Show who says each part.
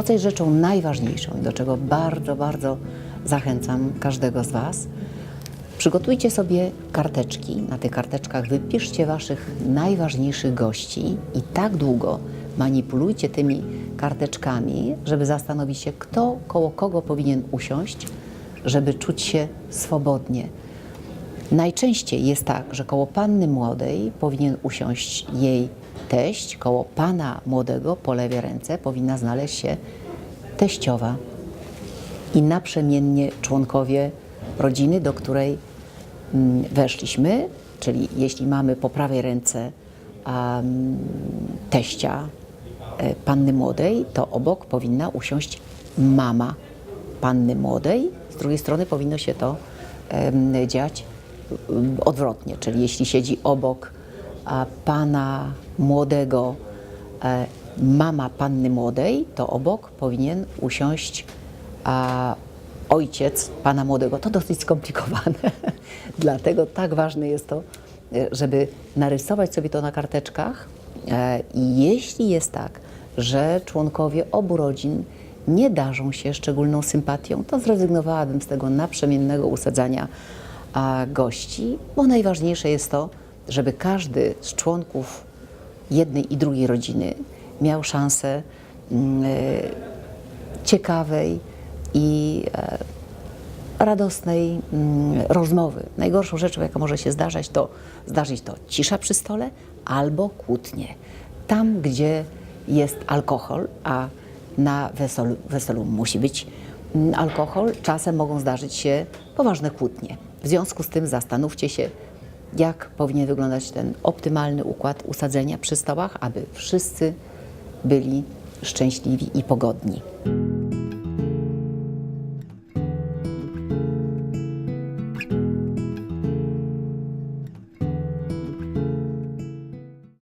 Speaker 1: to, co jest rzeczą najważniejszą i do czego bardzo, bardzo zachęcam każdego z Was, przygotujcie sobie karteczki. Na tych karteczkach wypiszcie Waszych najważniejszych gości i tak długo manipulujcie tymi karteczkami, żeby zastanowić się, kto koło kogo powinien usiąść, żeby czuć się swobodnie. Najczęściej jest tak, że koło panny młodej powinien usiąść jej teść, koło pana młodego po lewej ręce powinna znaleźć się teściowa. I naprzemiennie członkowie rodziny, do której mm, weszliśmy, czyli jeśli mamy po prawej ręce teścia e, panny młodej, to obok powinna usiąść mama panny młodej, z drugiej strony powinno się to dziać odwrotnie, czyli jeśli siedzi obok pana młodego e, mama panny młodej, to obok powinien usiąść ojciec pana młodego. To dosyć skomplikowane, dlatego tak ważne jest to, e, żeby narysować sobie to na karteczkach e, i jeśli jest tak, że członkowie obu rodzin nie darzą się szczególną sympatią, to zrezygnowałabym z tego naprzemiennego usadzania gości, bo najważniejsze jest to, żeby każdy z członków jednej i drugiej rodziny miał szansę mm, e, ciekawej i e, radosnej mm, rozmowy. Najgorszą rzeczą, jaka może się zdarzać, to zdarzyć to cisza przy stole albo kłótnie. Tam, gdzie jest alkohol, a na weselu, weselu musi być mm, alkohol, czasem mogą zdarzyć się poważne kłótnie. W związku z tym zastanówcie się, jak powinien wyglądać ten optymalny układ usadzenia przy stołach, aby wszyscy byli szczęśliwi i pogodni.